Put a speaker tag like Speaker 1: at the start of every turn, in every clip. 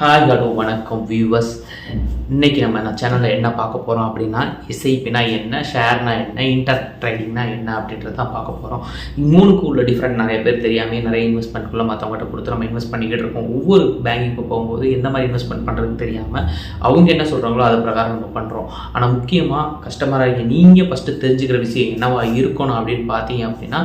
Speaker 1: Hi hello வணக்கம் viewers இன்றைக்கி நம்ம நான் சேனலில் என்ன பார்க்க போகிறோம் அப்படின்னா எஸ்ஐபினா என்ன ஷேர்னா என்ன இன்டர் ட்ரேடிங்னா என்ன அப்படின்றது தான் பார்க்க போகிறோம் மூணுக்கு உள்ள டிஃப்ரெண்ட் நிறைய பேர் தெரியாமல் நிறைய இன்வெஸ்ட்மெண்ட்குள்ளே மற்றவங்ககிட்ட கொடுத்து நம்ம இன்வெஸ்ட் பண்ணிக்கிட்டு இருக்கோம். ஒவ்வொரு பேங்கிங்க்கு போகும்போது எந்த மாதிரி இன்வெஸ்ட்மெண்ட் பண்ணுறதுன்னு தெரியாமல் அவங்க என்ன சொல்கிறாங்களோ அது பிரகாரம் நம்ம பண்ணுறோம் ஆனால் முக்கியமாக கஸ்டமராக நீங்கள் ஃபஸ்ட்டு தெரிஞ்சுக்கிற விஷயம் என்னவா இருக்கணும் அப்படின்னு பார்த்தீங்க அப்படின்னா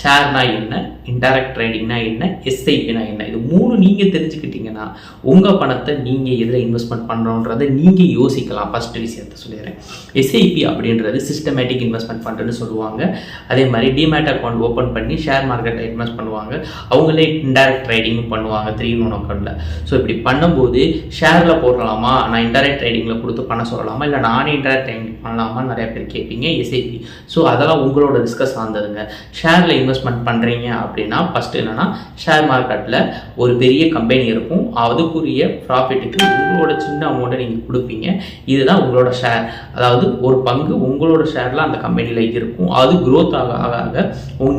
Speaker 1: ஷேர்னா என்ன இன்டைரக்ட் ட்ரேடிங்னா என்ன எஸ்ஐபினா என்ன இது மூணு நீங்கள் தெரிஞ்சுக்கிட்டீங்கன்னா உங்கள் பணத்தை நீங்கள் எதில் இன்வெஸ்ட்மெண்ட் பண்ணுறோன்றதை நீங்கள் யோசிக்கலாம். ஃபஸ்ட்டு விஷயத்த சொல்லிடுறேன். எஸ்ஐபி அப்படின்றது சிஸ்டமேட்டிக் இன்வெஸ்ட்மெண்ட் ஃபண்டுன்னு சொல்லுவாங்க. அதே மாதிரி டிமேட் அக்கௌண்ட் ஓப்பன் பண்ணி ஷேர் மார்க்கெட்டில் இன்வெஸ்ட் பண்ணுவாங்க. அவங்களே இன்டைரக்ட் ட்ரேடிங் பண்ணுவாங்க த்ரீ ஒன் அக்கௌண்ட்டில் ஸோ இப்படி பண்ணும்போது ஷேரில் போடலாமா? நான் இன்டைரக்ட் ட்ரேடிங்கில் கொடுத்து பண்ண சொல்லலாமா? இல்லை நானே இன்டைரக்ட் ட்ரேடிங் பண்ணலாமா நிறைய பேர் கேட்பீங்க எஸ்ஐபி ஸோ அதெல்லாம் உங்களோட டிஸ்கஸ் சார்ந்ததுங்க ஷேரில் இன்வெஸ்ட்மெண்ட் பண்ணுறீங்க அப்படின்னா ஃபஸ்ட்டு என்னென்னா ஷேர் மார்க்கெட்டில் ஒரு பெரிய கம்பெனி இருக்கும். அதுக்குரிய ப்ராஃபிட்டுக்கு உங்களோட சின்ன அமௌண்ட்டை நீங்கள் கொடுப்பீங்க. இதுதான் உங்களோட ஷேர் அதாவது ஒரு பங்கு உங்களோட ஷேரில் அந்த கம்பெனியில் இருக்கும். அது க்ரோத் ஆக ஆக ஆக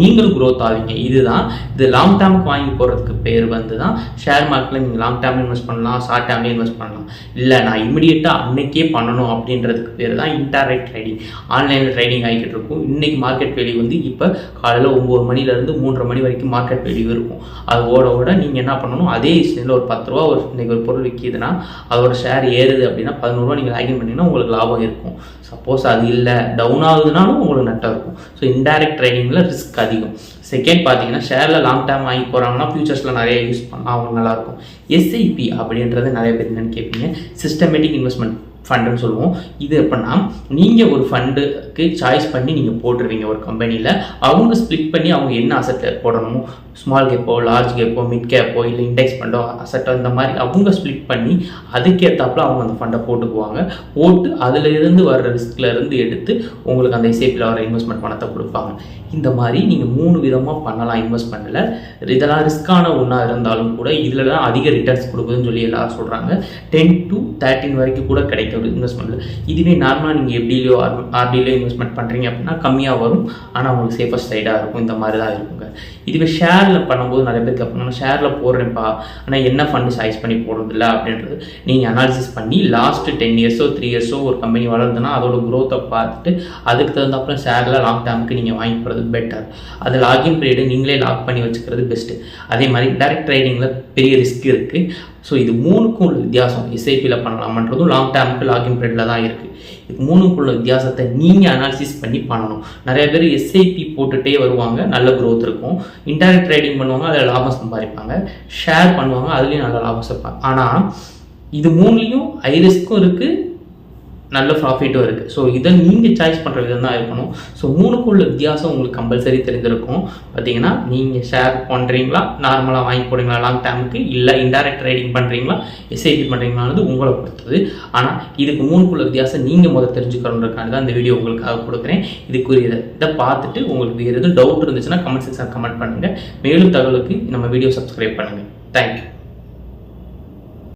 Speaker 1: நீங்களும் க்ரோத் ஆவீங்க. இதுதான். இது லாங் டேர்முக்கு வாங்கி போகிறதுக்கு பேர் வந்து தான் ஷேர் மார்க்கெட்டில் நீங்கள் லாங் டேர்ம் இன்வெஸ்ட் பண்ணலாம் ஷார்ட் டேர்ம்லேயும் இன்வெஸ்ட் பண்ணலாம். இல்லை நான் இமிடியேட்டாக அன்னைக்கே பண்ணணும் அப்படின்றதுக்கு பேர் தான் இன்டர்நெட் ட்ரேடிங் ஆன்லைனில் ட்ரேடிங் ஆகிக்கிட்டு இருக்கும். இன்னைக்கு மார்க்கெட் வேல்யூ வந்து இப்போ காலையில் ஒம்பது மணிலேருந்து மூன்றரை மணி வரைக்கும் மார்க்கெட் வெளியே இருக்கும். அது ஓட ஓட நீங்கள் என்ன பண்ணணும்? அதே இஷ்டில் ஒரு பத்து ரூபா ஒரு இன்றைக்கி ஒரு பொருள் விற்கிதுன்னா அதோட ஷேர் ஏறுது அப்படின்னா பதினோருவா நீங்கள் லாகின் பண்ணீங்கன்னா உங்களுக்கு லாபம் இருக்கும். சப்போஸ் அது இல்லை டவுன் ஆகுதுனாலும் உங்களுக்கு நட்டம் இருக்கும். ஸோ இன்டைரக்ட் ட்ரேடிங்கில் ரிஸ்க் அதிகம். செகண்ட் பார்த்தீங்கன்னா ஷேரில் லாங் டேர்ம் வாங்கி போகிறாங்கன்னா ஃபியூச்சர்ஸில் நிறைய யூஸ் பண்ணால் அவங்க நல்லாயிருக்கும் எஸ்ஐபி அப்படின்றது நிறைய பேர் என்னென்னு கேட்பீங்க சிஸ்டமேட்டிக் இன்வெஸ்ட்மெண்ட் ஃபண்டுன்னு சொல்லுவோம். இது எப்படின்னா நீங்கள் ஒரு ஃபண்டுக்கு சாய்ஸ் பண்ணி நீங்கள் போட்டுருவீங்க ஒரு கம்பெனியில் அவங்க ஸ்ப்ளிட் பண்ணி அவங்க என்ன அசட்டில் போடணும் ஸ்மால் கேப்போ லார்ஜ் கேப்போ மிட் கேப்போ இல்லை இண்டெக்ஸ் ஃபண்டோ அசட்டோ இந்த மாதிரி அவங்க ஸ்ப்ளிட் பண்ணி அதுக்கேற்றாப்புல அவங்க அந்த ஃபண்டை போட்டுக்குவாங்க. போட்டு அதில் வர்ற ரிஸ்க்ல எடுத்து உங்களுக்கு அந்த இசைப்பில் வர இன்வெஸ்ட்மெண்ட் பணத்தை கொடுப்பாங்க. இந்த மாதிரி நீங்கள் மூணு விதமாக பண்ணலாம் இன்வெஸ்ட் பண்ணல இதெல்லாம் ரிஸ்க்கான ஒன்றா இருந்தாலும் கூட இதில் தான் அதிக ரிட்டர்ன்ஸ் கொடுக்குதுன்னு சொல்லி எல்லாரும் சொல்கிறாங்க டென் டு தேர்ட்டின் வரைக்கும் கூட கிடைக்கும். ஒரு இன்வெஸ்ட்மெண்ட்டில் இதுவே நார்மலாக நீங்கள் எப்படிலையோ ஆர்டிலையோ இன்வெஸ்ட்மெண்ட் பண்ணுறீங்க அப்படின்னா கம்மியாக வரும். ஆனால் உங்களுக்கு சேஃபஸ்ட் சைடாக இருக்கும். இந்த மாதிரி தான் இருக்குங்க இதுவே ஷேரில் பண்ணும்போது நிறைய பேர் கேட்பாங்க ஷேரில் போடுறேன்ப்பா. ஆனால் என்ன ஃபண்டு சாய்ஸ் பண்ணி போடுறதில்ல அப்படின்றது நீங்கள் அனாலிசிஸ் பண்ணி லாஸ்ட் டென் இயர்ஸோ த்ரீ இயர்ஸோ ஒரு கம்பெனி வளருதுன்னா அதோட க்ரோத்தை பார்த்துட்டு அதுக்கு தகுந்தாப்புல ஷேரில் லாங் டேர்முக்கு நீங்கள் வாங்கி போகிறது பெட்டர் அது லாகின் பீரியடு நீங்களே லாக் பண்ணி வச்சுக்கிறது பெஸ்ட்டு அதே மாதிரி டைரக்ட் ட்ரேடிங்கில் பெரிய ரிஸ்க் இருக்குது ஸோ இது மூணுக்கும் உள்ள வித்தியாசம். எஸ்ஐபியில் பண்ணலாமன்றதும் லாங் டேர்முக்கு லாகின் பீரியடில் தான் இருக்குது இது மூணுக்கும் உள்ள வித்தியாசத்தை நீங்கள் அனாலிசிஸ் பண்ணி பண்ணணும். நிறைய பேர் எஸ்ஐபி போட்டுகிட்டே வருவாங்க. நல்ல க்ரோத் இருக்கும். இன்டர்நெட் ட்ரேடிங் பண்ணுவாங்க அதில் லாபம் சம்பாதிப்பாங்க. ஷேர் பண்ணுவாங்க அதுலேயும் நல்ல லாபம் சம்பாதிப்பாங்க ஆனால் இது மூணுலேயும் ஹை ரிஸ்க்கும் இருக்குது நல்ல ப்ராஃபிட்டும் இருக்குது ஸோ இதை நீங்கள் சாய்ஸ் பண்ணுற விதம் தான் இருக்கணும் ஸோ மூணுக்குள்ள வித்தியாசம் உங்களுக்கு கம்பல்சரி தெரிஞ்சிருக்கும். பார்த்தீங்கன்னா நீங்கள் ஷேர் பண்ணுறீங்களா நார்மலாக வாங்கி போடுறீங்களா? லாங் டேமுக்கு இல்லை இன்டைரக்ட் ட்ரேடிங் பண்ணுறீங்களா எஸ்ஐபி பண்ணுறீங்களானது உங்களை பொறுத்தது. ஆனால் இதுக்கு மூணுக்குள்ள வித்தியாசம் நீங்கள் முதல் தெரிஞ்சுக்கணுன்றக்காண்டி தான் இந்த வீடியோ உங்களுக்காக கொடுக்குறேன். இதுக்குரிய இதை பார்த்துட்டு உங்களுக்கு எதுவும் டவுட் இருந்துச்சுன்னா கமெண்ட் செக்ஷன் கமெண்ட் பண்ணுங்கள் மேலும் தகவலுக்கு நம்ம வீடியோ சப்ஸ்கிரைப் பண்ணுங்கள் தேங்க்யூ